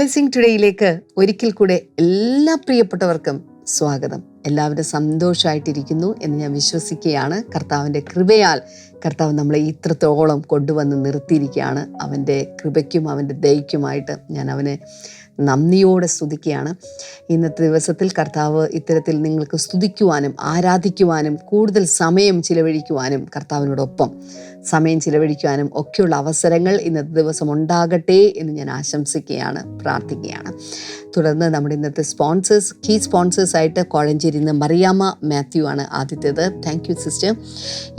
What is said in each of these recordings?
Blessing ടുഡേയിലേക്ക് ഒരിക്കൽ കൂടെ എല്ലാ പ്രിയപ്പെട്ടവർക്കും സ്വാഗതം. എല്ലാവരും സന്തോഷമായിട്ടിരിക്കുന്നു എന്ന് ഞാൻ വിശ്വസിക്കുകയാണ്. കർത്താവിന്റെ കൃപയാൽ കർത്താവ് നമ്മളെ ഇത്രത്തോളം കൊണ്ടുവന്ന് നിർത്തിയിരിക്കുകയാണ്. അവന്റെ കൃപയ്ക്കും അവന്റെ ദയയ്ക്കുമായിട്ട് ഞാൻ അവനെ നന്ദിയോടെ സ്തുതിക്കുകയാണ്. ഇന്നത്തെ ദിവസത്തിൽ കർത്താവ് ഇത്തരത്തിൽ നിങ്ങൾക്ക് സ്തുതിക്കുവാനും ആരാധിക്കുവാനും കൂടുതൽ സമയം ചിലവഴിക്കുവാനും കർത്താവിനോടൊപ്പം സമയം ചിലവഴിക്കുവാനും ഒക്കെയുള്ള അവസരങ്ങൾ ഇന്നത്തെ ദിവസം ഉണ്ടാകട്ടെ എന്ന് ഞാൻ ആശംസിക്കുകയാണ് പ്രാർത്ഥിക്കുകയാണ്. തുടർന്ന് നമ്മുടെ ഇന്നത്തെ സ്പോൺസേഴ്സ് കീ സ്പോൺസേഴ്സ് ആയിട്ട് കോഴഞ്ചേരി നിന്ന് മറിയാമ്മ മാത്യു ആണ് ആദ്യത്തേത്. താങ്ക് യു സിസ്റ്റർ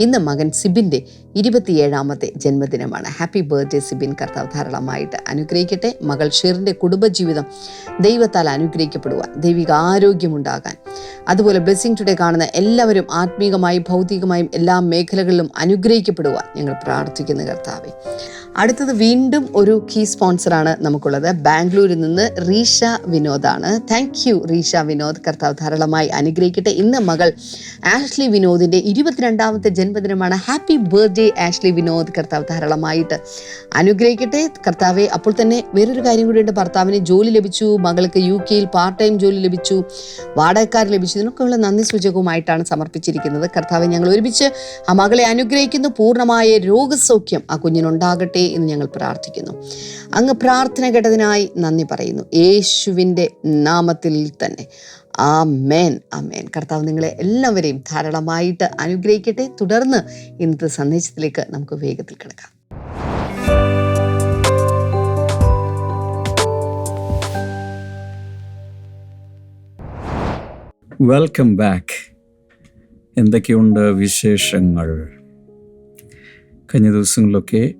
ഇന്ന് മകൻ സിബിന്റെ ഇരുപത്തിയേഴാമത്തെ ജന്മദിനമാണ്. Happy birthday Sibin. കർത്താവ് ധാരാളമായിട്ട് അനുഗ്രഹിക്കട്ടെ. മകൾ ഷീറിന്റെ കുടുംബജീവിതം ദൈവത്താൽ അനുഗ്രഹിക്കപ്പെടുവാൻ ദൈവിക ആരോഗ്യമുണ്ടാകാൻ. അതുപോലെ ബ്ലെസ്സിങ് ടുഡേ കാണുന്ന എല്ലാവരും ആത്മീകമായും ഭൗതികമായും എല്ലാ മേഖലകളിലും അനുഗ്രഹിക്കപ്പെടുവാൻ. ഞങ്ങൾ പ്രാർത്ഥിക്കുന്ന കർത്താവെ. അടുത്തത് വീണ്ടും ഒരു കീ സ്പോൺസറാണ് നമുക്കുള്ളത്. ബാംഗ്ലൂരിൽ നിന്ന് റീഷ വിനോദാണ് താങ്ക് യു റീഷ വിനോദ്. കർത്താവ് ധാരാളമായി അനുഗ്രഹിക്കട്ടെ. ഇന്ന് മകൾ ആഷ്ലി വിനോദിന്റെ ഇരുപത്തിരണ്ടാമത്തെ ജന്മദിനമാണ്. Happy birthday Ashley Vinod. കർത്താവ് ധാരാളമായിട്ട് അനുഗ്രഹിക്കട്ടെ. കർത്താവെ അപ്പോൾ തന്നെ വേറൊരു കാര്യം കൂടി ഉണ്ട്. ഭർത്താവിന് ജോലി ലഭിച്ചു. മകൾക്ക് യു കെയിൽ പാർട്ട് ടൈം ജോലി ലഭിച്ചു. വാടകക്കാർ ലഭിച്ചു. ഇതിനൊക്കെയുള്ള നന്ദി സൂചകവുമായിട്ടാണ് സമർപ്പിച്ചിരിക്കുന്നത്. കർത്താവെ ഞങ്ങൾ ഒരുമിച്ച് ആ മകളെ അനുഗ്രഹിക്കുന്നു. പൂർണമായ രോഗസൗഖ്യം ആ കുഞ്ഞിനുണ്ടാകട്ടെ. എന്ന് ഞങ്ങൾ പ്രാർത്ഥിക്കുന്നു. അങ്ങ് പ്രാർത്ഥന കേട്ടതിനായി നന്ദി പറയുന്നു. യേശുവിന്റെ നാമത്തിൽ തന്നെ. ആ മേൻ ആ മേൻ കർത്താവ് നിങ്ങളെ എല്ലാവരെയും ധാരാളമായിട്ട് അനുഗ്രഹിക്കട്ടെ. തുടർന്ന് ഇന്നത്തെ സന്ദേശത്തിലേക്ക് നമുക്ക് വേഗത്തിൽ കിടക്കാം. വെൽക്കം ബാക്ക് എന്തൊക്കെയുണ്ട് വിശേഷങ്ങൾ? കഴിഞ്ഞ ദിവസങ്ങളിലൊക്കെ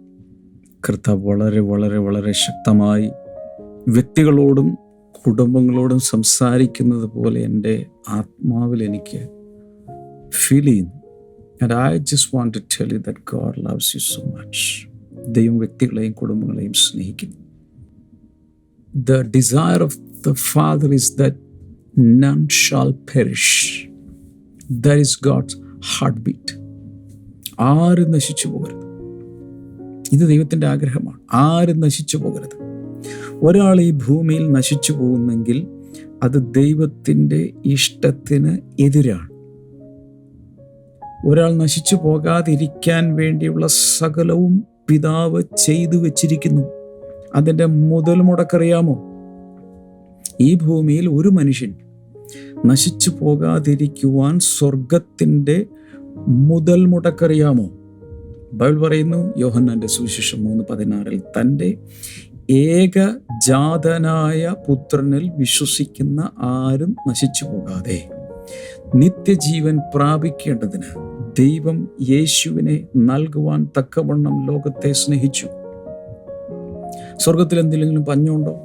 കർത്താവ് വളരെ വളരെ വളരെ ശക്തമായി വ്യക്തികളോടും കുടുംബങ്ങളോടും സംസാരിക്കുന്നത് പോലെ എന്റെ ആത്മാവിൽ എനിക്ക് ഫീൽ ചെയ്യുന്നു and I just want to tell you that God loves you so much ദൈവം വ്യക്തികളെയും കുടുംബങ്ങളെയും സ്നേഹിക്കുന്നു the desire of the father is that none shall perish. Is is God's heartbeat. ആരും നശിച്ചു പോകരുത് ഇത് ദൈവത്തിന്റെ ആഗ്രഹമാണ്. ആരും നശിച്ചു പോകരുത്. ഒരാൾ ഈ ഭൂമിയിൽ നശിച്ചു പോകുന്നെങ്കിൽ അത് ദൈവത്തിന്റെ ഇഷ്ടത്തിന് എതിരാണ്. ഒരാൾ നശിച്ചു പോകാതിരിക്കാൻ വേണ്ടിയുള്ള സകലവും പിതാവ് ചെയ്തു വച്ചിരിക്കുന്നു. അതിന്റെ മുതൽ മുടക്കറിയാമോ ഈ ഭൂമിയിൽ ഒരു മനുഷ്യൻ നശിച്ചു പോകാതിരിക്കുവാൻ സ്വർഗത്തിന്റെ മുതൽ മുടക്കറിയാമോ ബൈബിൾ പറയുന്നു യോഹന്നാന്റെ സുവിശേഷം മൂന്ന് പതിനാറിൽ തന്റെ ഏകജാതനായ പുത്രനിൽ വിശ്വസിക്കുന്ന ആരും നശിച്ചു പോകാതെ നിത്യജീവൻ പ്രാപിക്കേണ്ടതിന് ദൈവം യേശുവിനെ നൽകുവാൻ തക്കവണ്ണം ലോകത്തെ സ്നേഹിച്ചു. സ്വർഗത്തിൽ എന്തിനെങ്കിലും പഞ്ഞുണ്ടോ?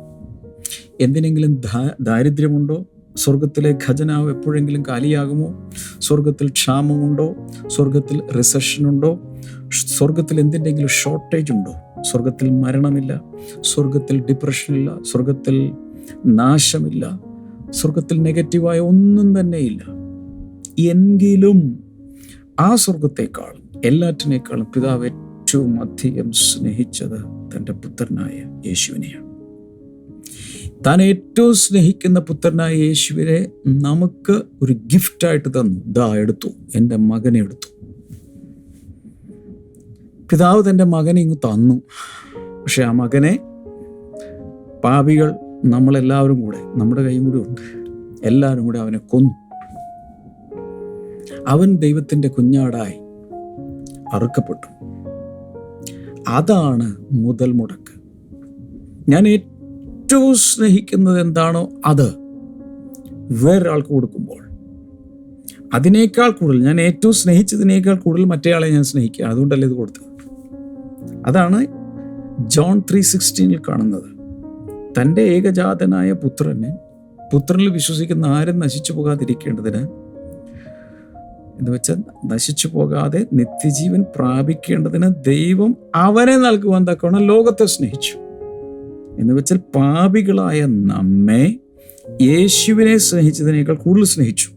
എന്തിനെങ്കിലും ദാരിദ്ര്യമുണ്ടോ? സ്വർഗത്തിലെ ഖജനാവ് എപ്പോഴെങ്കിലും കാലിയാകുമോ? സ്വർഗത്തിൽ ക്ഷാമമുണ്ടോ? സ്വർഗത്തിൽ റിസഷനുണ്ടോ സ്വർഗത്തിൽ എന്തിന്റെങ്കിലും ഷോർട്ടേജ് ഉണ്ടോ? സ്വർഗത്തിൽ മരണമില്ല. സ്വർഗത്തിൽ ഡിപ്രഷനില്ല സ്വർഗത്തിൽ നാശമില്ല. സ്വർഗത്തിൽ നെഗറ്റീവായ ഒന്നും തന്നെയില്ല എങ്കിലും ആ സ്വർഗത്തെക്കാളും എല്ലാറ്റിനേക്കാളും പിതാവ് ഏറ്റവും അധികം സ്നേഹിച്ചത് തന്റെ പുത്രനായ യേശുവിനെയാണ്. താൻ ഏറ്റവും സ്നേഹിക്കുന്ന പുത്രനായ യേശുവിനെ നമുക്ക് ഒരു ഗിഫ്റ്റായിട്ട് തന്നു. ദാ എടുത്തു. എന്റെ മകനെ എടുത്തു. പിതാവ് തന്റെ മകനെ ഇങ്ങ് തന്നു. പക്ഷെ ആ മകനെ പാപികൾ നമ്മളെല്ലാവരും കൂടെ നമ്മുടെ കൈയും കൂടെ ഉണ്ട്. എല്ലാവരും കൂടെ അവനെ കൊന്നു. അവൻ ദൈവത്തിന്റെ കുഞ്ഞാടായി അറുക്കപ്പെട്ടു. അതാണ് മുതൽ മുടക്ക്. ഞാൻ ഏറ്റവും സ്നേഹിക്കുന്നത് എന്താണോ അത് വേറൊരാൾക്ക് കൊടുക്കുമ്പോൾ. അതിനേക്കാൾ കൂടുതൽ ഞാൻ ഏറ്റവും സ്നേഹിച്ചതിനേക്കാൾ കൂടുതൽ മറ്റേയാളെ ഞാൻ സ്നേഹിക്കുക. അതുകൊണ്ടല്ലേ ഇത് കൊടുത്തത്? അതാണ് ജോൺ ത്രീ സിക്സ്റ്റീനിൽ കാണുന്നത്. തന്റെ ഏകജാതനായ പുത്രനെ പുത്രനിൽ വിശ്വസിക്കുന്ന ആരും നശിച്ചു പോകാതിരിക്കേണ്ടതിന് എന്ന് വെച്ചാൽ നശിച്ചു പോകാതെ നിത്യജീവൻ പ്രാപിക്കേണ്ടതിന് ദൈവം അവനെ നൽകുവാൻ തക്കവണ്ണം ലോകത്തെ സ്നേഹിച്ചു. എന്ന് വെച്ചാൽ പാപികളായ നമ്മെ യേശുവിനെ സ്നേഹിച്ചതിനേക്കാൾ കൂടുതൽ സ്നേഹിച്ചു.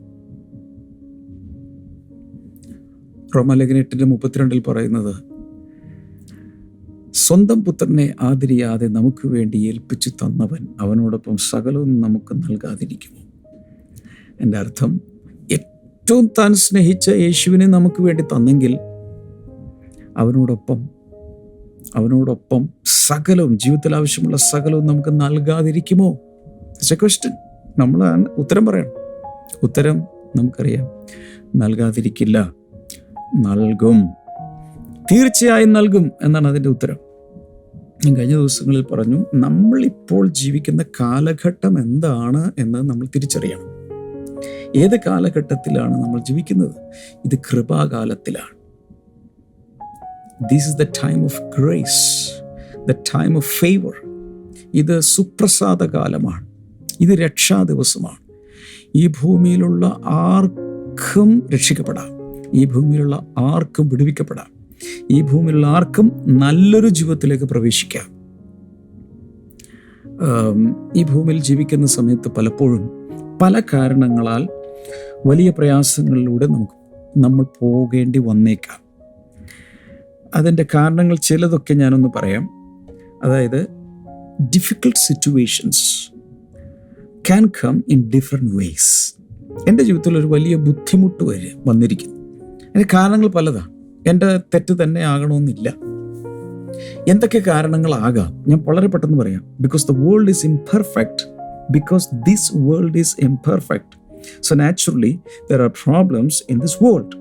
റോമലേഖന എട്ടിന്റെ മുപ്പത്തിരണ്ടിൽ പറയുന്നത് സ്വന്തം പുത്രനെ ആദരിയാതെ നമുക്ക് വേണ്ടി ഏൽപ്പിച്ചു തന്നവൻ അവനോടൊപ്പം സകലവും നമുക്ക് നൽകാതിരിക്കുമോ? എന്റെ അർത്ഥം ഏറ്റവും താൻ സ്നേഹിച്ച യേശുവിനെ നമുക്ക് വേണ്ടി തന്നെങ്കിൽ അവനോടൊപ്പം അവനോടൊപ്പം സകലവും ജീവിതത്തിൽ ആവശ്യമുള്ള സകലവും നമുക്ക് നൽകാതിരിക്കുമോ? എ ക്വസ്റ്റ്യൻ നമ്മൾ ഉത്തരം പറയണം. ഉത്തരം നമുക്കറിയാം. നൽകാതിരിക്കില്ല. നൽകും. തീർച്ചയായും നൽകും എന്നാണ് അതിന്റെ ഉത്തരം. ഞാൻ കഴിഞ്ഞ ദിവസങ്ങളിൽ പറഞ്ഞു നമ്മളിപ്പോൾ ജീവിക്കുന്ന കാലഘട്ടം എന്താണ് എന്ന് നമ്മൾ തിരിച്ചറിയണം. ഏത് കാലഘട്ടത്തിലാണ് നമ്മൾ ജീവിക്കുന്നത്? ഇത് കൃപാകാലത്തിലാണ്. This is the time of grace the time of favour ഇത് സുപ്രസാദ കാലമാണ് ഇത് രക്ഷാ ദിവസമാണ് ഈ ഭൂമിയിലുള്ള ആർക്കും രക്ഷിക്കപ്പെടാം. ഈ ഭൂമിയിലുള്ള ആർക്കും വിടുവിക്കപ്പെടാം. ഈ ഭൂമിയിലുള്ള ആർക്കും നല്ലൊരു ജീവിതത്തിലേക്ക് പ്രവേശിക്കാം. ഈ ഭൂമിയിൽ ജീവിക്കുന്ന സമയത്ത് പലപ്പോഴും പല കാരണങ്ങളാൽ വലിയ പ്രയാസങ്ങളിലൂടെ നമുക്ക് നമ്മൾ പോകേണ്ടി വന്നേക്കാം. അതിന്റെ കാരണങ്ങൾ ചിലതൊക്കെ ഞാനൊന്ന് പറയാം. അതായത് difficult situations can come in different ways എന്റെ ജീവിതത്തിൽ ഒരു വലിയ ബുദ്ധിമുട്ട് വരെ വന്നിരിക്കുന്നു. അതിന് കാരണങ്ങൾ പലതാണ്. എന്റെ തെറ്റ് തന്നെ ആകണമെന്നില്ല. എന്തൊക്കെ കാരണങ്ങളാകാം? ഞാൻ വളരെ പെട്ടെന്ന് പറയാം. Because the world is imperfect because this world is imperfect so naturally there are problems in this world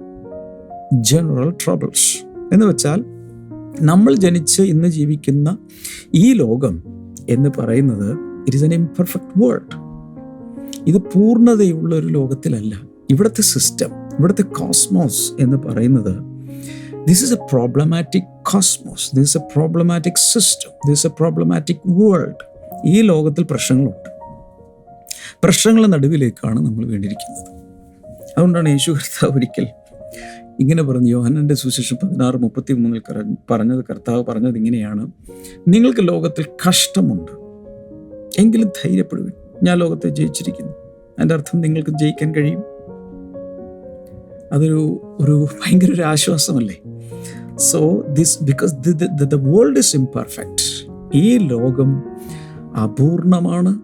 general troubles എന്ന് വെച്ചാൽ നമ്മൾ ജനിച്ച് ഇന്ന് ജീവിക്കുന്ന ഈ ലോകം എന്ന് പറയുന്നത് it is an imperfect world ഇത് പൂർണതയുള്ള ഒരു ലോകത്തിലല്ല. ഇവിടുത്തെ സിസ്റ്റം ഇവിടുത്തെ കോസ്മോസ് എന്ന് പറയുന്നത് this is a problematic cosmos this is a problematic system this a problematic world ഈ ലോകത്തിൽ പ്രശ്നങ്ങളുണ്ട്. പ്രശ്നങ്ങളുടെ നടുവിലേക്കാണ് നമ്മൾ വേണ്ടിയിരിക്കുന്നത് അതുകൊണ്ടാണ് യേശു കർത്താവ് ഒരിക്കൽ ഇങ്ങനെ പറഞ്ഞു. യോഹനന്റെ സുശേഷം പതിനാറ് മുപ്പത്തി മൂന്നിൽ പറഞ്ഞത് കർത്താവ് പറഞ്ഞത് ഇങ്ങനെയാണ്. നിങ്ങൾക്ക് ലോകത്തിൽ കഷ്ടമുണ്ട്. എങ്കിലും ധൈര്യപ്പെടുവിൻ. ഞാൻ ലോകത്തെ ജയിച്ചിരിക്കുന്നു. അതിന്റെ അർത്ഥം നിങ്ങൾക്ക് ജയിക്കാൻ കഴിയും. അതൊരു ഒരു ഭയങ്കര ഒരു ആശ്വാസമല്ലേ so this because the world is imperfect ഈ ലോകം അപൂർണമാണ്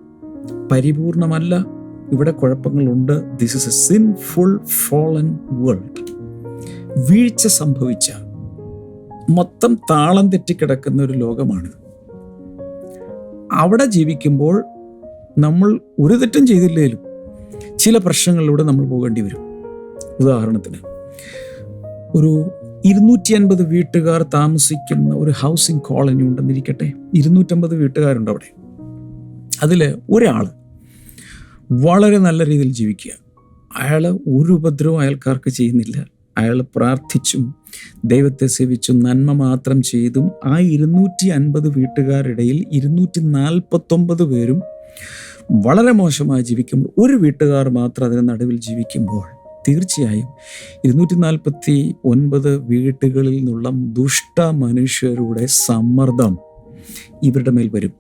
പരിപൂർണമല്ല. ഇവിടെ കുഴപ്പങ്ങളുണ്ട്. This is a sinful fallen world വീഴ്ച സംഭവിച്ച മൊത്തം താളം തെറ്റിക്കിടക്കുന്ന ഒരു ലോകമാണ്. അവിടെ ജീവിക്കുമ്പോൾ നമ്മൾ ഒരു തെറ്റും ചെയ്തില്ലേലും ചില പ്രശ്നങ്ങളിലൂടെ നമ്മൾ പോകേണ്ടി വരും. ഉദാഹരണത്തിന് ഒരു ഇരുന്നൂറ്റി അൻപത് വീട്ടുകാർ താമസിക്കുന്ന ഒരു ഹൗസിംഗ് കോളനി ഉണ്ടെന്നിരിക്കട്ടെ. ഇരുന്നൂറ്റമ്പത് വീട്ടുകാരുണ്ട് അവിടെ. അതിൽ ഒരാൾ വളരെ നല്ല രീതിയിൽ ജീവിക്കുക. അയാൾ ഒരു ഉപദ്രവം അയൽക്കാർക്ക് ചെയ്യുന്നില്ല. അയാൾ പ്രാർത്ഥിച്ചും ദൈവത്തെ സേവിച്ചും നന്മ മാത്രം ചെയ്തും ആ ഇരുന്നൂറ്റി അൻപത് വീട്ടുകാരിടയിൽ ഇരുന്നൂറ്റി നാൽപ്പത്തൊമ്പത് പേരും വളരെ മോശമായി ജീവിക്കുമ്പോൾ ഒരു വീട്ടുകാർ മാത്രം അതിന് നടുവിൽ ജീവിക്കുമ്പോൾ തീർച്ചയായും ഇരുന്നൂറ്റി നാൽപ്പത്തി ഒൻപത് വീട്ടുകളിൽ നിന്നുള്ള ദുഷ്ട മനുഷ്യരുടെ സമ്മർദ്ദം ഇവരുടെ മേൽ വരും.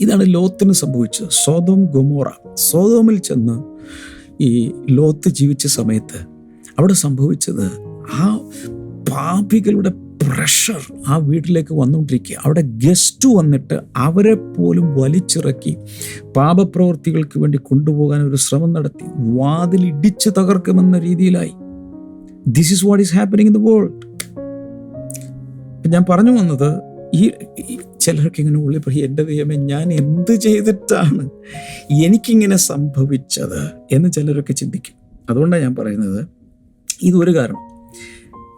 ഇതാണ് ലോത്തിന് സംഭവിച്ചത് സോതോം ഗൊമോറ. സോതോമിൽ ചെന്ന് ഈ ലോത്ത് ജീവിച്ച സമയത്ത് അവിടെ സംഭവിച്ചത് ആ പാപികളുടെ പ്രഷർ ആ വീട്ടിലേക്ക് വന്നുകൊണ്ടിരിക്കുക അവിടെ ഗസ്റ്റ് വന്നിട്ട് അവരെ പോലും വലിച്ചിറക്കി. പാപപ്രവർത്തികൾക്ക് വേണ്ടി കൊണ്ടുപോകാൻ ഒരു ശ്രമം നടത്തി. വാതിലിടിച്ച് തകർക്കുമെന്ന രീതിയിലായി. This is what is happening in the world ഞാൻ പറഞ്ഞു വന്നത് ഈ ചിലർക്ക് ഇങ്ങനെ ഉള്ളിൽ പറയും എന്റെ ദൈവമേ ഞാൻ എന്ത് ചെയ്തിട്ടാണ് എനിക്കിങ്ങനെ സംഭവിച്ചത്? എന്ന് ചിലരൊക്കെ ചിന്തിക്കും. അതുകൊണ്ടാണ് ഞാൻ പറയുന്നത്. ഇതൊരു കാരണം.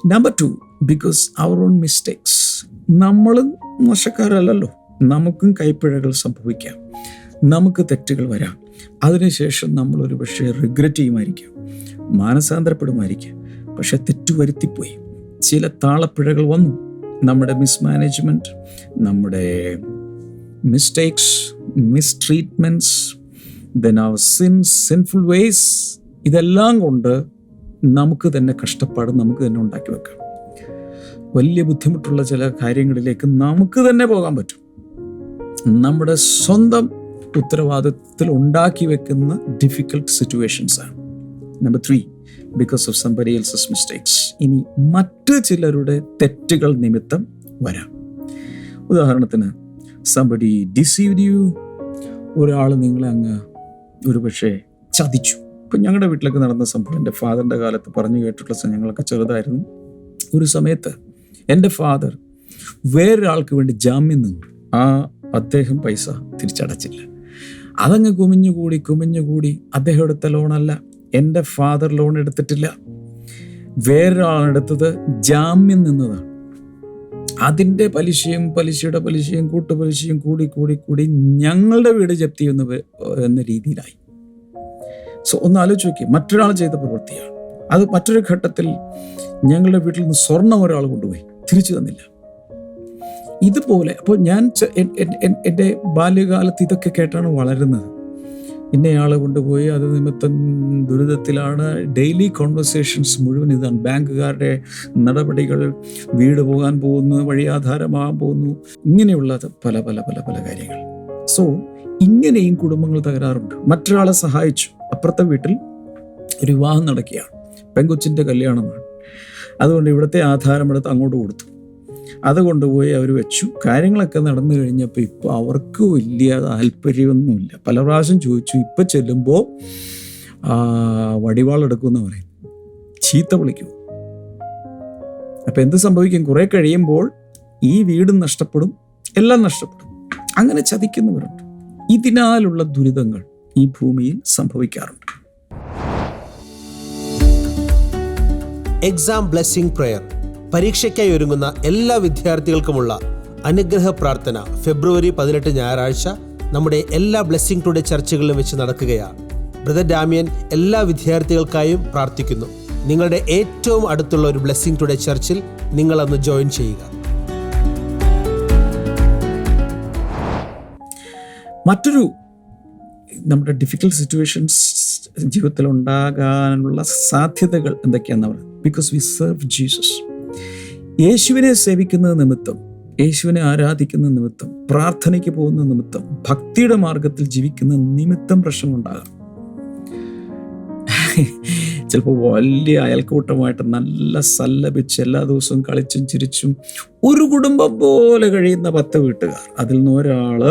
Number two because our own mistakes നമ്മൾ മോശക്കാരല്ലല്ലോ. നമുക്കും കൈപ്പിഴകൾ സംഭവിക്കാം. നമുക്ക് തെറ്റുകൾ വരാം. അതിനുശേഷം നമ്മൾ ഒരു പക്ഷേ റിഗ്രറ്റ് ചെയ്യുമായിരിക്കാം. മാനസാന്തരപ്പെടുമായിരിക്കാം. പക്ഷെ തെറ്റു വരുത്തിപ്പോയി. ചില താളപ്പിഴകൾ വന്നു. നമ്മുടെ മിസ്മാനേജ്മെന്റ് നമ്മുടെ mistakes mistreatments then our sins sinful ways ഇതെല്ലാം കൊണ്ട് നമുക്ക് തന്നെ കഷ്ടപ്പാട് നമുക്ക് തന്നെ ഉണ്ടാക്കി വെക്കാം. വലിയ ബുദ്ധിമുട്ടുള്ള ചില കാര്യങ്ങളിലേക്ക് നമുക്ക് തന്നെ പോകാൻ പറ്റും. നമ്മുടെ സ്വന്തം ഉത്തരവാദിത്വത്തിൽ ഉണ്ടാക്കി വെക്കുന്ന ഡിഫിക്കൽട്ട് സിറ്റുവേഷൻസ് ആണ്. Number three because of somebody else's mistakes ഇനി മറ്റ് ചിലരുടെ തെറ്റുകൾ നിമിത്തം വരാം. ഉദാഹരണത്തിന് സംബടി ഡിസീവ് യു ഒരാൾ നിങ്ങളെ അങ്ങ് ഒരു പക്ഷേ ചതിച്ചു. ഇപ്പം ഞങ്ങളുടെ വീട്ടിലൊക്കെ നടന്ന സംഭവം എന്റെ ഫാദറിന്റെ കാലത്ത് പറഞ്ഞു കേട്ടിട്ടുള്ള സംഘങ്ങളൊക്കെ ചെറുതായിരുന്നു. ഒരു സമയത്ത് എന്റെ ഫാദർ വേറൊരാൾക്ക് വേണ്ടി ജാമ്യം നിന്നു. ആ അദ്ദേഹം പൈസ തിരിച്ചടച്ചില്ല. അതങ്ങ് കുമിഞ്ഞുകൂടി കുമിഞ്ഞുകൂടി അദ്ദേഹം എടുത്ത ലോണല്ല എന്റെ ഫാദർ ലോൺ എടുത്തിട്ടില്ല. വേറൊരാളെടുത്തത് ജാമ്യം നിന്നതാണ്. അതിന്റെ പലിശയും പലിശയുടെ പലിശയും കൂട്ടുപലിശയും കൂടി കൂടി കൂടി ഞങ്ങളുടെ വീട് ജപ്തി എന്ന് എന്ന രീതിയിലായി. സോ ഒന്ന് ആലോചിച്ച് നോക്കി മറ്റൊരാൾ ചെയ്ത പ്രവൃത്തിയാണ്. അത് മറ്റൊരു ഘട്ടത്തിൽ ഞങ്ങളുടെ വീട്ടിൽ നിന്ന് സ്വർണം ഒരാൾ കൊണ്ടുപോയി. തിരിച്ചു തന്നില്ല. ഇതുപോലെ അപ്പോൾ ഞാൻ എന്റെ ബാല്യകാലത്ത് ഇതൊക്കെ കേട്ടാണ് വളരുന്നത്. ഇന്നയാളെ കൊണ്ടുപോയി അത് നിമിത്തം ദുരിതത്തിലാണ്. ഡെയിലി കോൺവെർസേഷൻസ് മുഴുവൻ ഇതാണ്. ബാങ്കുകാരുടെ നടപടികൾ വീട് പോകാൻ പോകുന്നു വഴിയാധാരമാകാൻ പോകുന്നു. ഇങ്ങനെയുള്ള പല പല പല പല കാര്യങ്ങൾ. സോ ഇങ്ങനെയും കുടുംബങ്ങൾ തകരാറുണ്ട്. മറ്റൊരാളെ സഹായിച്ചു. അപ്പുറത്തെ വീട്ടിൽ ഒരു വിവാഹം നടക്കുകയാണ്. പെങ്കൊച്ചിന്റെ കല്യാണമാണ്. അതുകൊണ്ട് ഇവിടുത്തെ ആധാരമെടുത്ത് അങ്ങോട്ട് കൊടുത്തു. അത് കൊണ്ടുപോയി അവർ വെച്ചു. കാര്യങ്ങളൊക്കെ നടന്നു കഴിഞ്ഞപ്പോൾ ഇപ്പോൾ അവർക്ക് വലിയ താല്പര്യമൊന്നുമില്ല. പല പ്രാവശ്യം ചോദിച്ചു ഇപ്പം ചെല്ലുമ്പോൾ വടിവാളെടുക്കുമെന്ന് പറയും. ചീത്ത വിളിക്കും. അപ്പം എന്ത് സംഭവിക്കും? കുറേ കഴിയുമ്പോൾ ഈ വീടും നഷ്ടപ്പെടും എല്ലാം നഷ്ടപ്പെടും. അങ്ങനെ ചതിക്കുന്നവരുണ്ട്. ഇതിനാലുള്ള ദുരിതങ്ങൾ ഈ ഭൂമിയിൽ സംഭവിക്കാറുണ്ട്. എക്സാം ബ്ലെസ്സിംഗ് പ്രെയർ പരീക്ഷയ്ക്കായി ഒരുങ്ങുന്ന എല്ലാ വിദ്യാർത്ഥികൾക്കുമുള്ള അനുഗ്രഹ പ്രാർത്ഥന ഫെബ്രുവരി പതിനെട്ട് ഞായറാഴ്ച നമ്മുടെ എല്ലാ ബ്ലെസ്സിംഗ് ടുഡേ ചർച്ചകളിലും വെച്ച് നടക്കുകയാണ്. ബ്രദർ ഡാമിയൻ എല്ലാ വിദ്യാർത്ഥികൾക്കായും പ്രാർത്ഥിക്കുന്നു. നിങ്ങളുടെ ഏറ്റവും അടുത്തുള്ള ഒരു ബ്ലെസ്സിംഗ് ടുഡേ ചർച്ചിൽ നിങ്ങളന്ന് ജോയിൻ ചെയ്യുക. മറ്റൊരു നമ്മുടെ ഡിഫിക്കൽട്ട് സിറ്റുവേഷൻസ് ജീവിതത്തിൽ ഉണ്ടാകാനുള്ള സാധ്യതകൾ എന്തൊക്കെയാണെന്ന് പറയുന്നത് ബിക്കോസ് വി സെർവ് ജീസസ് യേശുവിനെ സേവിക്കുന്ന നിമിത്തം യേശുവിനെ ആരാധിക്കുന്ന നിമിത്തം പ്രാർത്ഥനയ്ക്ക് പോകുന്ന നിമിത്തം ഭക്തിയുടെ മാർഗത്തിൽ ജീവിക്കുന്ന നിമിത്തം പ്രശ്നമുണ്ടാകാം. ചിലപ്പോൾ വലിയ അയൽക്കൂട്ടമായിട്ട് നല്ല സല്ലപിച്ച് എല്ലാ ദിവസവും കളിച്ചും ചിരിച്ചും ഒരു കുടുംബം പോലെ കഴിയുന്ന പത്ത് വീട്ടുകാർ. അതിൽ നിന്ന് ഒരാൾ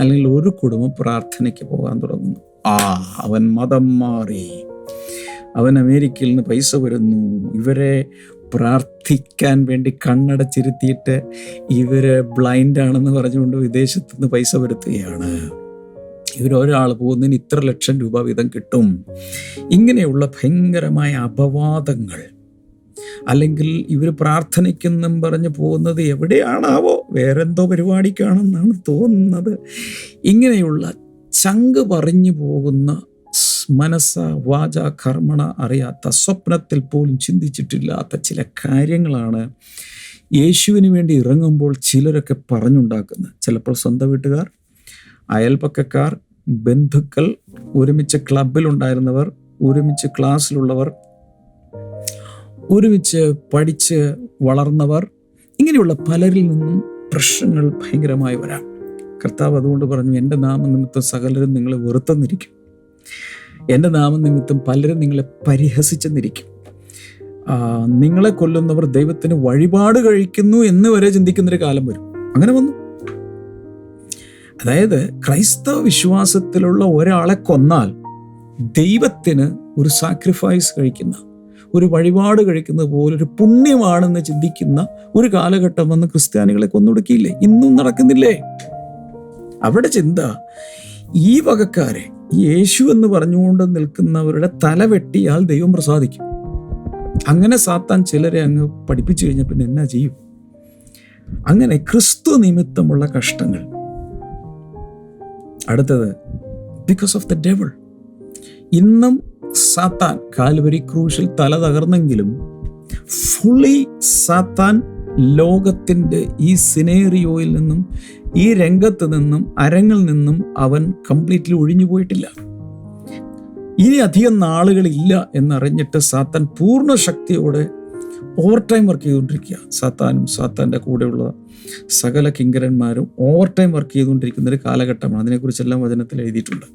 അല്ലെങ്കിൽ ഒരു കുടുംബം പ്രാർത്ഥനയ്ക്ക് പോകാൻ തുടങ്ങുന്നു. ആ അവൻ മതം മാറി. അവൻ അമേരിക്കയിൽ നിന്ന് പൈസ വരുന്നു. ഇവരെ പ്രാർത്ഥിക്കാൻ വേണ്ടി കണ്ണടച്ചിരുത്തിയിട്ട് ഇവർ ബ്ലൈൻഡ് ആണെന്ന് പറഞ്ഞുകൊണ്ട് വിദേശത്തു നിന്ന് പൈസ വരുത്തുകയാണ്. ഇവരൊരാൾ പോകുന്നതിന് ഇത്ര ലക്ഷം രൂപ വീതം കിട്ടും. ഇങ്ങനെയുള്ള ഭയങ്കരമായ അപവാദങ്ങൾ. അല്ലെങ്കിൽ ഇവർ പ്രാർത്ഥനയ്ക്കെന്നും പറഞ്ഞ് പോകുന്നത് എവിടെയാണാവോ? വേറെന്തോ പരിപാടിക്കാണെന്നാണ് തോന്നുന്നത്. ഇങ്ങനെയുള്ള ചങ്ക് പറഞ്ഞു പോകുന്ന മനസ്സ വാച കർമ്മണ അറിയാത്ത സ്വപ്നത്തിൽ പോലും ചിന്തിച്ചിട്ടില്ലാത്ത ചില കാര്യങ്ങളാണ് യേശുവിന് വേണ്ടി ഇറങ്ങുമ്പോൾ ചിലരൊക്കെ പറഞ്ഞുണ്ടാക്കുന്നത്. ചിലപ്പോൾ സ്വന്തം വീട്ടുകാർ അയൽപക്കക്കാർ ബന്ധുക്കൾ ഒരുമിച്ച് ക്ലബിലുണ്ടായിരുന്നവർ ഒരുമിച്ച് ക്ലാസ്സിലുള്ളവർ ഒരുമിച്ച് പഠിച്ച് വളർന്നവർ ഇങ്ങനെയുള്ള പലരിൽ നിന്നും പ്രശ്നങ്ങൾ ഭയങ്കരമായി വരാം. കർത്താവ് അതുകൊണ്ട് പറഞ്ഞു എന്റെ നാമനിമിത്തം സകലരും നിങ്ങളെ വെറുത്തെന്നിരിക്കും. എന്റെ നാമനിമിത്തം പലരും നിങ്ങളെ പരിഹസിച്ചെന്നിരിക്കും. നിങ്ങളെ കൊല്ലുന്നവർ ദൈവത്തിന് വഴിപാട് കഴിക്കുന്നു എന്ന് വരെ ചിന്തിക്കുന്നൊരു കാലം വരും. അങ്ങനെ വന്നു. അതായത് ക്രൈസ്തവ വിശ്വാസത്തിലുള്ള ഒരാളെ കൊന്നാൽ ദൈവത്തിന് ഒരു സാക്രിഫൈസ് കഴിക്കുന്ന ഒരു വഴിപാട് കഴിക്കുന്നത് പോലെ ഒരു പുണ്യമാണെന്ന് ചിന്തിക്കുന്ന ഒരു കാലഘട്ടം വന്ന് ക്രിസ്ത്യാനികളെ കൊന്നൊടുക്കിയില്ലേ? ഇന്നും നടക്കുന്നില്ലേ? അവിടെ ചിന്ത ഈ വകക്കാരെ യേശു എന്ന് പറഞ്ഞുകൊണ്ട് നിൽക്കുന്നവരുടെ തല വെട്ടിയാൽ ദൈവം പ്രസാദിക്കും. അങ്ങനെ സാത്താൻ ചിലരെ അങ്ങ് പഠിപ്പിച്ചു കഴിഞ്ഞാൽ പിന്നെ എന്നാ ചെയ്യും? അങ്ങനെ ക്രിസ്തു നിമിത്തമുള്ള കഷ്ടങ്ങൾ. അടുത്തത് ബിക്കോസ് ഓഫ് ദ ഡെവൾ ഇന്നും സാത്താൻ കാൽവരി ക്രൂശിൽ തല തകർന്നെങ്കിലും ഫുള്ളി സാത്താൻ ലോകത്തിന്റെ ഈ സിനേറിയോയിൽ നിന്നും ഈ രംഗത്ത് നിന്നും അരങ്ങിൽ നിന്നും അവൻ കംപ്ലീറ്റ്ലി ഒഴിഞ്ഞു പോയിട്ടില്ല. ഇനി അധികം നാളുകളില്ല എന്നറിഞ്ഞിട്ട് സാത്താൻ പൂർണ ശക്തിയോടെ ഓവർ ടൈം വർക്ക് ചെയ്തുകൊണ്ടിരിക്കുക. സാത്താനും സാത്താന്റെ കൂടെയുള്ള സകല കിങ്കരന്മാരും ഓവർ ടൈം വർക്ക് ചെയ്തുകൊണ്ടിരിക്കുന്ന ഒരു കാലഘട്ടമാണ്. അതിനെക്കുറിച്ചെല്ലാം വചനത്തിൽ എഴുതിയിട്ടുണ്ട്.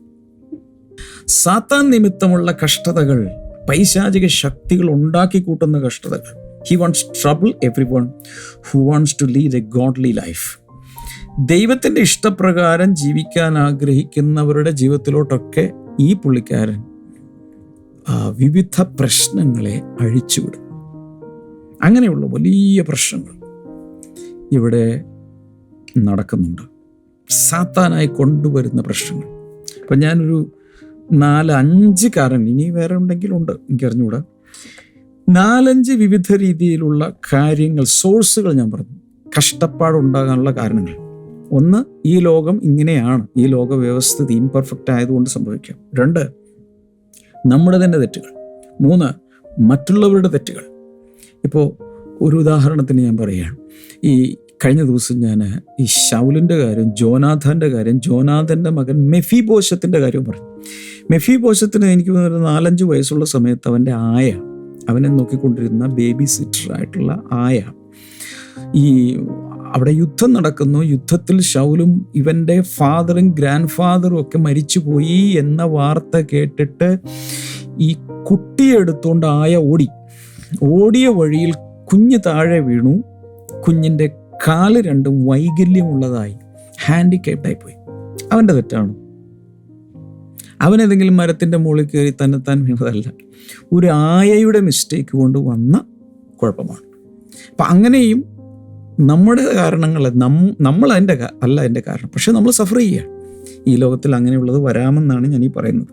സാത്താൻ നിമിത്തമുള്ള കഷ്ടതകൾ പൈശാചിക ശക്തികൾ ഉണ്ടാക്കി കൂട്ടുന്ന കഷ്ടതകൾ he wants trouble everyone who wants to lead a godly life ദൈവത്തിന്റെ ഇഷ്ടപ്രകാരം ജീവിക്കാൻ ആഗ്രഹിക്കുന്നവരുടെ ജീവിതത്തിലോട്ടൊക്കെ ഈ പുള്ളിക്കാരൻ വിവിധ പ്രശ്നങ്ങളെ അഴിച്ചുവിടും. അങ്ങനെയുള്ള വലിയ പ്രശ്നങ്ങൾ ഇവിടെ നടക്കുന്നുണ്ട്. സാത്താനായി കൊണ്ടുവരുന്ന പ്രശ്നങ്ങൾ. അപ്പം ഞാനൊരു നാല് അഞ്ച് കാരണം ഇനി വേറെ ഉണ്ടെങ്കിലും ഉണ്ട് എനിക്കറിഞ്ഞുകൂടാ. നാലഞ്ച് വിവിധ രീതിയിലുള്ള കാര്യങ്ങൾ സോഴ്സുകൾ ഞാൻ പറഞ്ഞു. കഷ്ടപ്പാടുണ്ടാകാനുള്ള കാരണങ്ങൾ. ഒന്ന് ഈ ലോകം ഇങ്ങനെയാണ്. ഈ ലോക വ്യവസ്ഥിതി ഇംപെർഫെക്റ്റ് ആയതുകൊണ്ട് സംഭവിക്കാം. രണ്ട് നമ്മുടെ തന്നെ തെറ്റുകൾ. മൂന്ന് മറ്റുള്ളവരുടെ തെറ്റുകൾ. ഇപ്പോൾ ഒരു ഉദാഹരണത്തിന് ഞാൻ പറയുകയാണ്. ഈ കഴിഞ്ഞ ദിവസം ഞാൻ ഈ ഷൗലിന്റെ കാര്യം ജോനാഥന്റെ കാര്യം ജോനാഥന്റെ മകൻ മെഫി ബോഷത്തിന്റെ കാര്യം പറഞ്ഞു. മെഫി ബോഷത്തിന് എനിക്ക് നാലഞ്ച് വയസ്സുള്ള സമയത്ത് അവന്റെ ആയ അവനെ നോക്കിക്കൊണ്ടിരുന്ന ബേബി സിറ്ററായിട്ടുള്ള ആയ. ഈ അവിടെ യുദ്ധം നടക്കുന്നു. യുദ്ധത്തിൽ ഷൗലും ഇവന്റെ ഫാദറും ഗ്രാൻഡ് ഫാദറും ഒക്കെ മരിച്ചുപോയി എന്ന വാർത്ത കേട്ടിട്ട് ഈ കുട്ടിയെ എടുത്തുകൊണ്ട് ആയ ഓടി. ഓടിയ വഴിയിൽ കുഞ്ഞ് താഴെ വീണു. കുഞ്ഞിന്റെ കാൽ രണ്ടും വൈകല്യമുള്ളതായി. ഹാൻഡിക്കേപ്റ്റായി പോയി അവന്റെ തെറ്റാണ്. അവനേതെങ്കിലും മരത്തിന്റെ മുകളിൽ കയറി തന്നെത്താൻ വീണതല്ല. ഒരു ആയയുടെ മിസ്റ്റേക്ക് കൊണ്ട് വന്ന കുഴപ്പമാണ്. അപ്പം അങ്ങനെയും നമ്മുടെ കാരണങ്ങൾ നമ്മൾ അതിന്റെ അല്ല അതിന്റെ കാരണം. പക്ഷേ നമ്മൾ സഫർ ചെയ്യുക ഈ ലോകത്തിൽ അങ്ങനെയുള്ളത് വരാമെന്നാണ് ഞാൻ ഈ പറയുന്നത്.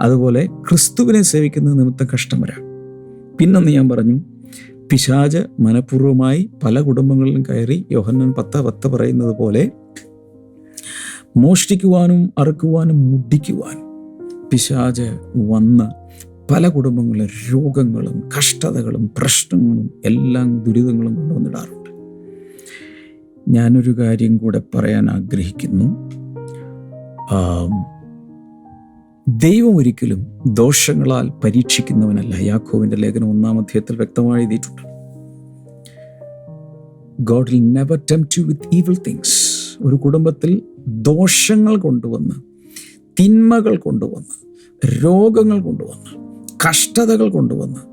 അതുപോലെ ക്രിസ്തുവിനെ സേവിക്കുന്ന നിമിത്തം കഷ്ടം വരാം. പിന്നൊന്ന് ഞാൻ പറഞ്ഞു പിശാജ് മനഃപൂർവമായി പല കുടുംബങ്ങളിലും കയറി യോഹന്നൻ പത്ത് പത്ത് പറയുന്നത് പോലെ മോഷ്ടിക്കുവാനും അറുക്കുവാനും മുടിക്കുവാനും പിശാജ് വന്ന് പല കുടുംബങ്ങളിലും രോഗങ്ങളും കഷ്ടതകളും പ്രശ്നങ്ങളും എല്ലാം ദുരിതങ്ങളും കൊണ്ടുവന്നിടാറുണ്ട്. ഞാനൊരു കാര്യം കൂടെ പറയാൻ ആഗ്രഹിക്കുന്നു. ദൈവം ഒരിക്കലും ദോഷങ്ങളാൽ പരീക്ഷിക്കുന്നവനല്ല. യാക്കോവിന്റെ ലേഖനം ഒന്നാം അധ്യായത്തിൽ വ്യക്തമായി എഴുതിയിട്ടുണ്ട്. God will never tempt you with evil things ഒരു കുടുംബത്തിൽ ദോഷങ്ങൾ കൊണ്ടുവന്ന് തിന്മകൾ കൊണ്ടുവന്ന് രോഗങ്ങൾ കൊണ്ടുവന്ന് കഷ്ടതകൾ കൊണ്ടുവന്ന്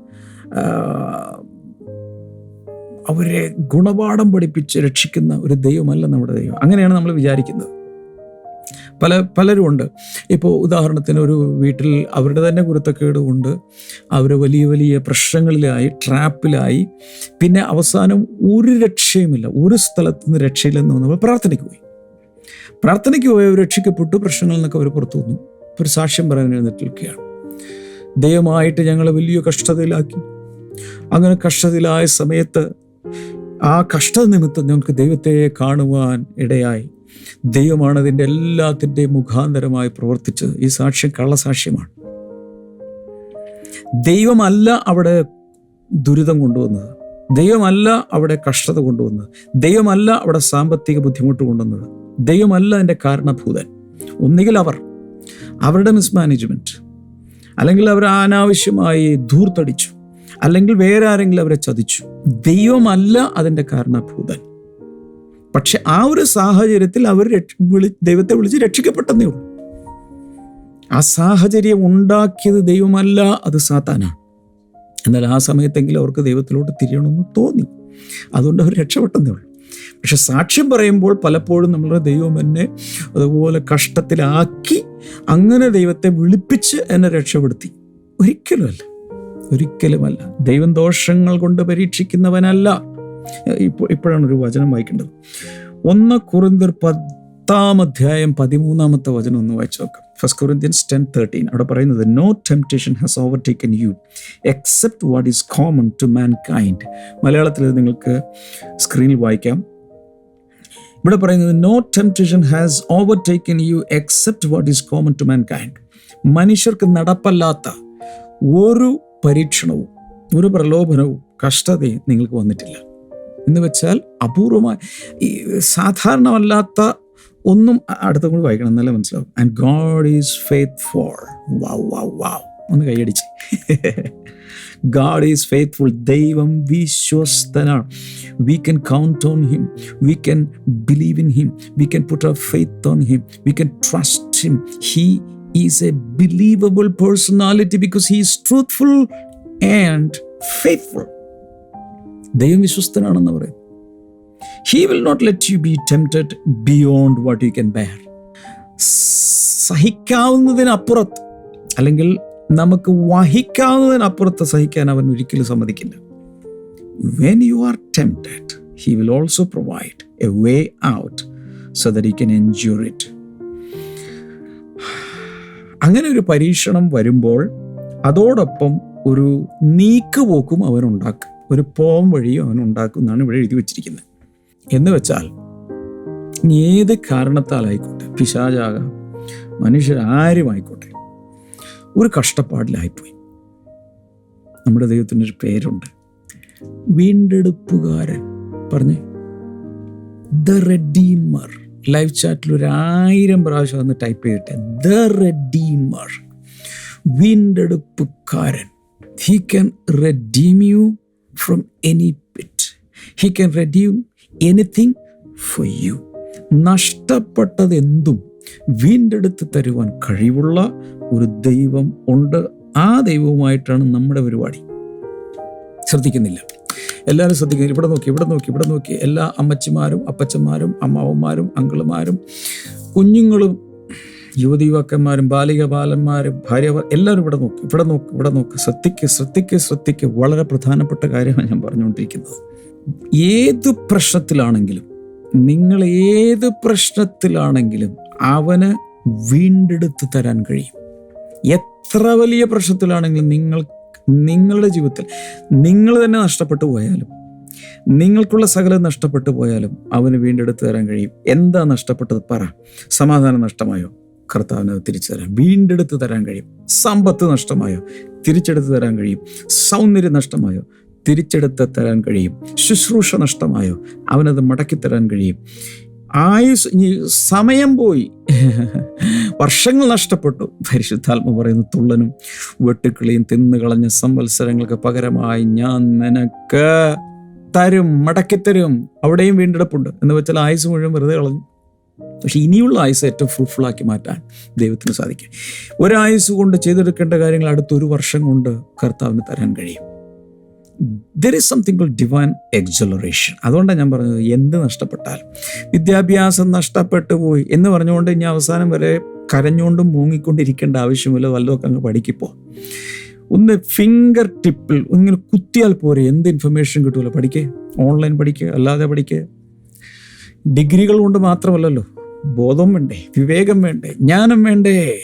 അവരെ ഗുണപാഠം പഠിപ്പിച്ച് രക്ഷിക്കുന്ന ഒരു ദൈവമല്ല നമ്മുടെ ദൈവം. അങ്ങനെയാണ് നമ്മൾ വിചാരിക്കുന്നത്. പല പലരും ഉണ്ട്. ഇപ്പോൾ ഉദാഹരണത്തിന് ഒരു വീട്ടിൽ അവരുടെ തന്നെ കുരുത്തക്കേട് കൊണ്ട് അവർ വലിയ വലിയ പ്രശ്നങ്ങളിലായി ട്രാപ്പിലായി പിന്നെ അവസാനം ഒരു രക്ഷയുമില്ല. ഒരു സ്ഥലത്ത് നിന്ന് രക്ഷയില്ലെന്ന് നമ്മൾ പ്രാർത്ഥനയ്ക്ക് പോയി. പ്രാർത്ഥനയ്ക്ക് പോയി അവർ രക്ഷിക്കപ്പെട്ടു പ്രശ്നങ്ങളിൽ നിന്നൊക്കെ അവർ പുറത്തു വന്നു. ഒരു സാക്ഷ്യം പറയാൻ എഴുന്നേറ്റ് നിൽക്കുകയാണ് ദൈവമായിട്ട് ഞങ്ങളെ വലിയ കഷ്ടതയിലാക്കി. അങ്ങനെ കഷ്ടതയിലായ സമയത്ത് ആ കഷ്ടത നിമിത്തം ഞങ്ങൾക്ക് ദൈവത്തെ കാണുവാൻ ഇടയായി. ദൈവമാണ് അതിന്റെ എല്ലാത്തിന്റെയും മുഖാന്തരമായി പ്രവർത്തിച്ചത്. ഈ സാക്ഷ്യം കള്ളസാക്ഷ്യമാണ്. ദൈവമല്ല അവിടെ ദുരിതം കൊണ്ടുവന്നത്. ദൈവമല്ല അവിടെ കഷ്ടത കൊണ്ടുവന്നത്. ദൈവമല്ല അവിടെ സാമ്പത്തിക ബുദ്ധിമുട്ട് കൊണ്ടുവന്നത്. ദൈവമല്ല അതിന്റെ കാരണഭൂതൻ. ഒന്നുകിൽ അവർ. അവരുടെ മിസ്മാനേജ്മെന്റ് അല്ലെങ്കിൽ അവർ അനാവശ്യമായി ധൂർത്തടിച്ചു. അല്ലെങ്കിൽ വേറെ ആരെങ്കിലും അവരെ ചതിച്ചു. ദൈവമല്ല അതിന്റെ കാരണഭൂതൻ. പക്ഷെ ആ ഒരു സാഹചര്യത്തിൽ അവർ വിളി ദൈവത്തെ വിളിച്ച് രക്ഷിക്കപ്പെട്ടെന്നേ ഉള്ളൂ. ആ സാഹചര്യം ഉണ്ടാക്കിയത് ദൈവമല്ല അത് സാത്താനാണ്. എന്നാൽ ആ സമയത്തെങ്കിലും അവർക്ക് ദൈവത്തിലോട്ട് തിരിയണമെന്ന് തോന്നി. അതുകൊണ്ട് അവർ രക്ഷപ്പെട്ടെന്നേ ഉള്ളൂ. പക്ഷെ സാക്ഷ്യം പറയുമ്പോൾ പലപ്പോഴും നമ്മളുടെ ദൈവം എന്നെ അതുപോലെ കഷ്ടത്തിലാക്കി അങ്ങനെ ദൈവത്തെ വിളിപ്പിച്ച് എന്നെ രക്ഷപ്പെടുത്തി. ഒരിക്കലുമല്ല. ഒരിക്കലുമല്ല. ദൈവം ദോഷങ്ങൾ കൊണ്ട് പരീക്ഷിക്കുന്നവനല്ല. ഇപ്പോൾ ഇപ്പോഴാണ് ഒരു വചനം വായിക്കേണ്ടത്. ഒന്ന് കുറിന്തർ പത്താം അധ്യായം പതിമൂന്നാമത്തെ വചനം ഒന്ന് വായിച്ചു നോക്കാം. ഫസ്റ്റ് കൊറിന്ത്യൻസ് ടെൻ തേർട്ടീൻ അവിടെ പറയുന്നത് no temptation has overtaken you except what is common to mankind മലയാളത്തിൽ നിങ്ങൾക്ക് സ്ക്രീനിൽ വായിക്കാം. ഇവിടെ പറയുന്നത് no temptation has overtaken you except what is common to mankind മനുഷ്യർക്ക് നടപ്പല്ലാത്ത ഒരു പരീക്ഷണവും ഒരു പ്രലോഭനവും കഷ്ടതയും നിങ്ങൾക്ക് വന്നിട്ടില്ല. എന്ന് വെച്ചാൽ അപൂർവമായി ഈ സാധാരണമല്ലാത്ത ഒന്നും അടുത്ത കൂടി വായിക്കണം എന്നല്ല മനസ്സിലാവും. And God is faith for wow wow wow ഒന്ന് കൈയടിച്ച്. ഗാഡ് ഈസ് ഫെയ്ത്ത്ഫുൾ ദൈവം വിശ്വസ്തനാണ്. We can count on him we can believe in him we can put our faith on him we can trust him he is a believable personality because he is truthful and faithful ദൈവം വിശ്വസ്തനാണെന്ന് പറയും. He will not let you be tempted beyond what you can bear സഹിക്കാവുന്നതിനപ്പുറത്ത് അല്ലെങ്കിൽ നമുക്ക് വഹിക്കാവുന്നതിനപ്പുറത്ത് സഹിക്കാൻ അവൻ ഒരിക്കലും സമ്മതിക്കില്ല. When you are tempted he will also provide a way out so that you can enjoy it അങ്ങനെ ഒരു പരീക്ഷണം വരുമ്പോൾ അതോടൊപ്പം ഒരു നീക്കുപോക്കും അവനുണ്ടാക്കും. ഒരു പോം വഴിയും അവനുണ്ടാക്കും എന്നാണ് ഇവിടെ എഴുതി വച്ചിരിക്കുന്നത്. എന്ന് വെച്ചാൽ ഇനി ഏത് കാരണത്താലായിക്കോട്ടെ? പിശാചാകാം. മനുഷ്യരാരുമായിക്കോട്ടെ ഒരു കഷ്ടപ്പാടിലായിപ്പോയി. നമ്മുടെ ദൈവത്തിനൊരു പേരുണ്ട്. വീണ്ടെടുപ്പുകാരൻ. പറഞ്ഞേ? ദ റെഡീമർ ലൈവ് ചാറ്റിൽ ഒരു ആയിരം പ്രാവശ്യം ഒന്ന് ടൈപ്പ് ചെയ്തിട്ട്. The redeemer വീണ്ടെടുപ്പുകാരൻ. He can redeem you from any pit he can redeem anything for you നഷ്ടപ്പെട്ടത് എന്തും വീണ്ടെടുത്ത് തരുവാൻ കഴിവുള്ള ഒരു ദൈവം ഉണ്ട്. ആ ദൈവവുമായിട്ടാണ് നമ്മുടെ പരിപാടി. ശ്രദ്ധിക്കുന്നില്ല. എല്ലാവരും ശ്രദ്ധിക്കുന്നില്ല ഇവിടെ നോക്കി ഇവിടെ നോക്കി ഇവിടെ നോക്കി. എല്ലാ അമ്മച്ചിമാരും അപ്പച്ചന്മാരും അമ്മാവന്മാരും അങ്കിളുമാരും കുഞ്ഞുങ്ങളും യുവതി യുവാക്കന്മാരും ബാലിക ബാലന്മാരും ഭാര്യ എല്ലാവരും ഇവിടെ നോക്കി. ഇവിടെ നോക്ക് ഇവിടെ നോക്ക്. ശ്രദ്ധിക്ക് ശ്രദ്ധിക്ക് ശ്രദ്ധിക്ക്. വളരെ പ്രധാനപ്പെട്ട കാര്യമാണ് ഞാൻ പറഞ്ഞുകൊണ്ടിരിക്കുന്നത്. ഏത് പ്രശ്നത്തിലാണെങ്കിലും നിങ്ങൾ ഏത് പ്രശ്നത്തിലാണെങ്കിലും അവന് വീണ്ടെടുത്ത് തരാൻ കഴിയും. എത്ര വലിയ പ്രശ്നത്തിലാണെങ്കിലും നിങ്ങൾ നിങ്ങളുടെ ജീവിതത്തിൽ നിങ്ങൾ തന്നെ നഷ്ടപ്പെട്ടു പോയാലും നിങ്ങൾക്കുള്ള സകലം നഷ്ടപ്പെട്ടു പോയാലും അവന് വീണ്ടെടുത്ത് തരാൻ കഴിയും. എന്താ നഷ്ടപ്പെട്ടത് പറ. സമാധാനം നഷ്ടമായോ? കർത്താവിന് തിരിച്ചു തരാൻ വീണ്ടെടുത്ത് തരാൻ കഴിയും. സമ്പത്ത് നഷ്ടമായോ? തിരിച്ചെടുത്ത് തരാൻ കഴിയും. സൗന്ദര്യം നഷ്ടമായോ? തിരിച്ചെടുത്ത് തരാൻ കഴിയും. ശുശ്രൂഷ നഷ്ടമായോ? അവനത് മടക്കി തരാൻ കഴിയും. ആയുസ് സമയം പോയി. വർഷങ്ങൾ നഷ്ടപ്പെട്ടു. പരിശുദ്ധാത്മ പറയുന്ന തുള്ളനും വെട്ടുക്കിളിയും തിന്നു കളഞ്ഞ സംവത്സരങ്ങൾക്ക് പകരമായി ഞാൻ നിനക്ക് തരും മടക്കിത്തരും അവിടെയും വീണ്ടെടുപ്പുണ്ട്. എന്ന് വെച്ചാൽ ആയുസ് മുഴുവൻ വെറുതെ കളഞ്ഞു. പക്ഷെ ഇനിയുള്ള ആയുസ് ഏറ്റവും ഫ്രൂട്ട്ഫുൾ ആക്കി മാറ്റാൻ ദൈവത്തിന് സാധിക്കും. ഒരായുസ് കൊണ്ട് ചെയ്തെടുക്കേണ്ട കാര്യങ്ങൾ അടുത്തൊരു വർഷം കൊണ്ട് കർത്താവിന് തരാൻ കഴിയും. There is something call divine acceleration അതുകൊണ്ടാണ് ഞാൻ പറഞ്ഞത് എന്ത് നഷ്ടപ്പെട്ടാലും. വിദ്യാഭ്യാസം നഷ്ടപ്പെട്ടു പോയി എന്ന് പറഞ്ഞുകൊണ്ട് ഇനി അവസാനം വരെ കരഞ്ഞുകൊണ്ടും മൂങ്ങിക്കൊണ്ടിരിക്കേണ്ട ആവശ്യമില്ല വല്ലതൊക്കെ അങ്ങ് പഠിക്കിപ്പോ. ഒന്ന് ഫിംഗർ ടിപ്പിൽ ഇങ്ങനെ കുത്തിയാൽ പോരെ എന്ത് ഇൻഫർമേഷൻ കിട്ടുമല്ലോ പഠിക്കേ ഓൺലൈൻ പഠിക്കുക അല്ലാതെ പഠിക്കുക ഡിഗ്രികൾ കൊണ്ട് മാത്രമല്ലല്ലോ ബോധം വേണ്ടേ വിവേകം വേണ്ടേ ജ്ഞാനം വേണ്ടേ.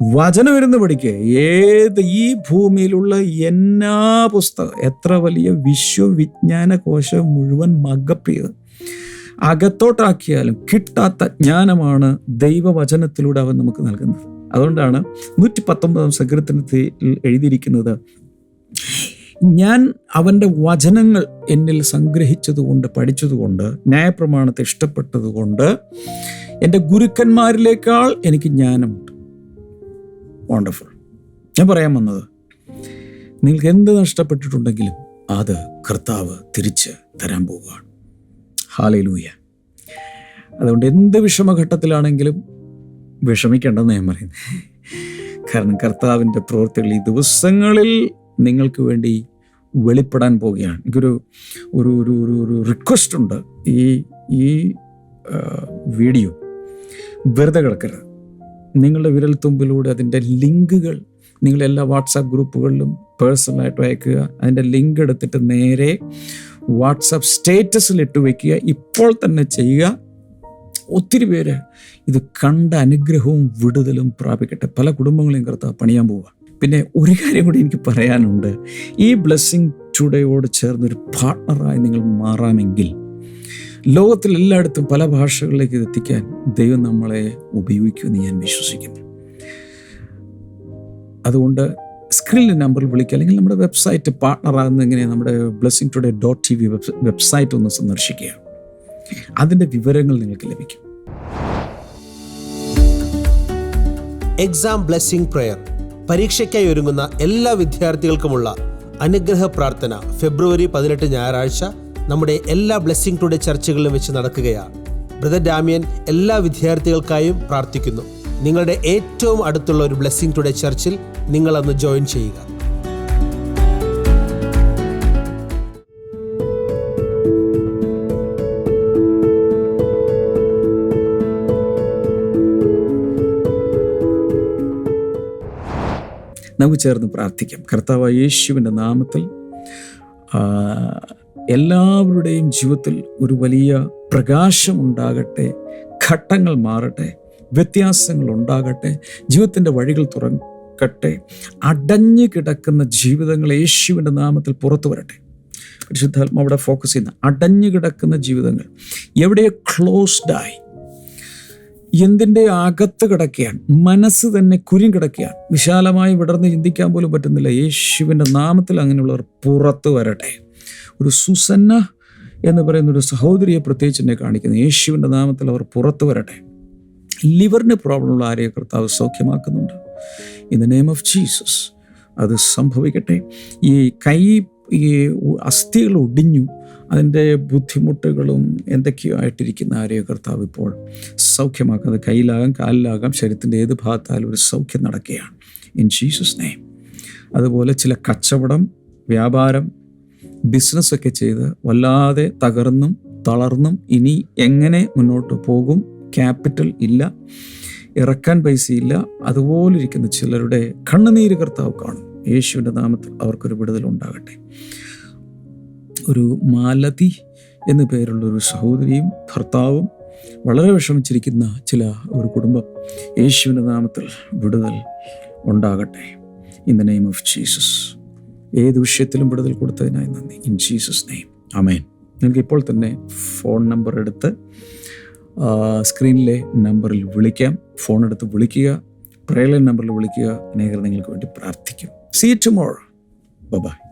വചനം ഇരുന്ന് പഠിക്കുക ഏത് ഈ ഭൂമിയിലുള്ള എന്നാ പുസ്തകം എത്ര വലിയ വിശ്വവിജ്ഞാന കോശം മുഴുവൻ മകപ്പ് ചെയ്ത് അകത്തോട്ടാക്കിയാലും കിട്ടാത്ത ജ്ഞാനമാണ് ദൈവവചനത്തിലൂടെ അവൻ നമുക്ക് നൽകുന്നത്. അതുകൊണ്ടാണ് നൂറ്റി പത്തൊമ്പതാം സങ്കീർത്തനത്തിൽ എഴുതിയിരിക്കുന്നത് ഞാൻ അവന്റെ വചനങ്ങൾ എന്നിൽ സംഗ്രഹിച്ചതുകൊണ്ട് പഠിച്ചതുകൊണ്ട് ന്യായപ്രമാണത്തെ ഇഷ്ടപ്പെട്ടതുകൊണ്ട് എന്റെ ഗുരുക്കന്മാരിലേക്കാൾ എനിക്ക് ജ്ഞാനമുണ്ട്. വണ്ടർഫുൾ ഞാൻ പറയാൻ വന്നത് നിങ്ങൾക്ക് എന്ത് നഷ്ടപ്പെട്ടിട്ടുണ്ടെങ്കിലും അത് കർത്താവ് തിരിച്ച് തരാൻ പോവുകയാണ്. ഹാലയിലൂയ അതുകൊണ്ട് എന്ത് വിഷമഘട്ടത്തിലാണെങ്കിലും വിഷമിക്കേണ്ടെന്ന് ഞാൻ പറയുന്നത്. കാരണം കർത്താവിന്റെ പ്രവൃത്തികൾ ഈ ദിവസങ്ങളിൽ നിങ്ങൾക്ക് വേണ്ടി വെളിപ്പെടാൻ പോവുകയാണ്. എനിക്കൊരു ഒരു ഒരു ഒരു ഒരു റിക്വസ്റ്റ് ഉണ്ട്. ഈ ഈ വീഡിയോ വെറുതെ കിടക്കരുത്. നിങ്ങളുടെ വിരൽത്തുമ്പിലൂടെ അതിന്റെ ലിങ്കുകൾ നിങ്ങളെല്ലാ വാട്സാപ്പ് ഗ്രൂപ്പുകളിലും പേഴ്സണലായിട്ട് അയക്കുക. അതിന്റെ ലിങ്ക് എടുത്തിട്ട് നേരെ വാട്സാപ്പ് സ്റ്റേറ്റസിൽ ഇട്ട് വയ്ക്കുക ഇപ്പോൾ തന്നെ ചെയ്യുക. ഒത്തിരി പേര് ഇത് കണ്ട അനുഗ്രഹവും വിടുതലും പ്രാപിക്കട്ടെ. പല കുടുംബങ്ങളെയും കർത്താവ് പണിയാൻ പോവുക. പിന്നെ ഒരു കാര്യം കൂടി എനിക്ക് പറയാനുണ്ട്. ഈ ബ്ലെസ്സിങ് ടുഡേയോട് ചേർന്നൊരു പാർട്ട്ണറായി നിങ്ങൾ മാറാമെങ്കിൽ ലോകത്തിൽ എല്ലായിടത്തും പല ഭാഷകളിലേക്ക് എത്തിക്കാൻ ദൈവം നമ്മളെ ഉപയോഗിക്കുമെന്ന് ഞാൻ വിശ്വസിക്കുന്നു. അതുകൊണ്ട് സ്ക്രീനിൽ നമ്പറിൽ വിളിക്കുക. അല്ലെങ്കിൽ നമ്മുടെ വെബ്സൈറ്റ് പാർട്ട്ണറാകുന്ന എങ്ങനെ നമ്മുടെ blessing today dot T V website ഒന്ന് സന്ദർശിക്കുക. അതിന്റെ വിവരങ്ങൾ നിങ്ങൾക്ക് ലഭിക്കും. എക്സാം ബ്ലെസ്സിംഗ് പ്രെയർ പരീക്ഷയ്ക്കായി ഒരുങ്ങുന്ന എല്ലാ വിദ്യാർത്ഥികൾക്കുമുള്ള അനുഗ്രഹ പ്രാർത്ഥന ഫെബ്രുവരി പതിനെട്ട് ഞായറാഴ്ച നമ്മുടെ എല്ലാ ബ്ലെസ്സിംഗ് ടുഡേ ചർച്ചകളിലും വെച്ച് നടക്കുകയാണ് ബ്രദർ ഡാമിയൻ എല്ലാ വിദ്യാർത്ഥികൾക്കായും പ്രാർത്ഥിക്കുന്നു. നിങ്ങളുടെ ഏറ്റവും അടുത്തുള്ള ഒരു ബ്ലെസ്സിംഗ് ടുഡേ ചർച്ചിൽ നിങ്ങളന്ന് ജോയിൻ ചെയ്യുക. നമുക്ക് ചേർന്ന് പ്രാർത്ഥിക്കാം. കർത്താവ് യേശുവിന്റെ നാമത്തിൽ എല്ലാവരുടെയും ജീവിതത്തിൽ ഒരു വലിയ പ്രകാശം ഉണ്ടാകട്ടെ ഘട്ടങ്ങൾ മാറട്ടെ വ്യത്യാസങ്ങൾ ഉണ്ടാകട്ടെ ജീവിതത്തിന്റെ വഴികൾ തുറക്കട്ടെ അടഞ്ഞു കിടക്കുന്ന ജീവിതങ്ങൾ യേശുവിന്റെ നാമത്തിൽ പുറത്തു വരട്ടെ. പരിശുദ്ധാത്മ അവിടെ ഫോക്കസ് ചെയ്യുന്ന. അടഞ്ഞു കിടക്കുന്ന ജീവിതങ്ങൾ എവിടെയോ ക്ലോസ്ഡായി എന്തിന്റെ അകത്ത് കിടക്കുകയാണ്? മനസ്സ് തന്നെ കുരും കിടക്കുകയാണ്. വിശാലമായി വിടർന്ന് ചിന്തിക്കാൻ പോലും പറ്റുന്നില്ല. യേശുവിന്റെ നാമത്തിൽ അങ്ങനെയുള്ളവർ പുറത്തു വരട്ടെ. ഒരു സുസന്ന എന്ന് പറയുന്ന ഒരു സഹോദരിയെ പ്രത്യേകിച്ച് എന്നെ കാണിക്കുന്നു. യേശുവിന്റെ നാമത്തിൽ അവർ പുറത്തു വരട്ടെ. ലിവറിന് പ്രോബ്ലമുള്ള ആരെയും കർത്താവ് സൗഖ്യമാക്കുന്നുണ്ട്. In the name of Jesus അത് സംഭവിക്കട്ടെ. ഈ കൈ ഈ അസ്ഥികൾ ഒടിഞ്ഞു അതിന്റെ ബുദ്ധിമുട്ടുകളും എന്തൊക്കെയോ ആയിട്ടിരിക്കുന്ന ആരെയോ കർത്താവ് ഇപ്പോൾ സൗഖ്യമാക്കുന്നത് കയ്യിലാകാം കാലിലാകാം ശരീരത്തിന്റെ ഏത് ഭാഗത്തായാലും ഒരു സൗഖ്യം നടക്കുകയാണ്. ഇൻ ജീസസ് നെയിം അതുപോലെ ചില കച്ചവടം വ്യാപാരം ബിസിനസ്സൊക്കെ ചെയ്ത് വല്ലാതെ തകർന്നും തളർന്നും ഇനി എങ്ങനെ മുന്നോട്ട് പോകും? ക്യാപിറ്റൽ ഇല്ല ഇറക്കാൻ പൈസ ഇല്ല അതുപോലെ ഇരിക്കുന്ന ചിലരുടെ കണ്ണുനീര് കർത്താവ് കാണും. യേശുവിന്റെ നാമത്തിൽ അവർക്കൊരു വിടുതൽ ഉണ്ടാകട്ടെ. ഒരു മാലതി എന്ന പേരുള്ള ഒരു സഹോദരിയും ഭർത്താവും വളരെ വിഷമിച്ചിരിക്കുന്ന ചില ഒരു കുടുംബം യേശുവിന്റെ നാമത്തിൽ വിടുതൽ ഉണ്ടാകട്ടെ. In the name of Jesus. ഏത് വിഷയത്തിലും വിടുതൽ കൊടുത്തതിനായി നന്ദി. ഇൻ ജീസസ് നെയിം അമേൻ നിങ്ങൾക്ക് ഇപ്പോൾ തന്നെ ഫോൺ നമ്പർ എടുത്ത് സ്ക്രീനിലെ നമ്പറിൽ വിളിക്കാം. ഫോൺ എടുത്ത് വിളിക്കുക. പ്രേലൻ നമ്പറിൽ വിളിക്കുക. അനേകർ നിങ്ങൾക്ക് വേണ്ടി പ്രാർത്ഥിക്കും. See ടുമോർ by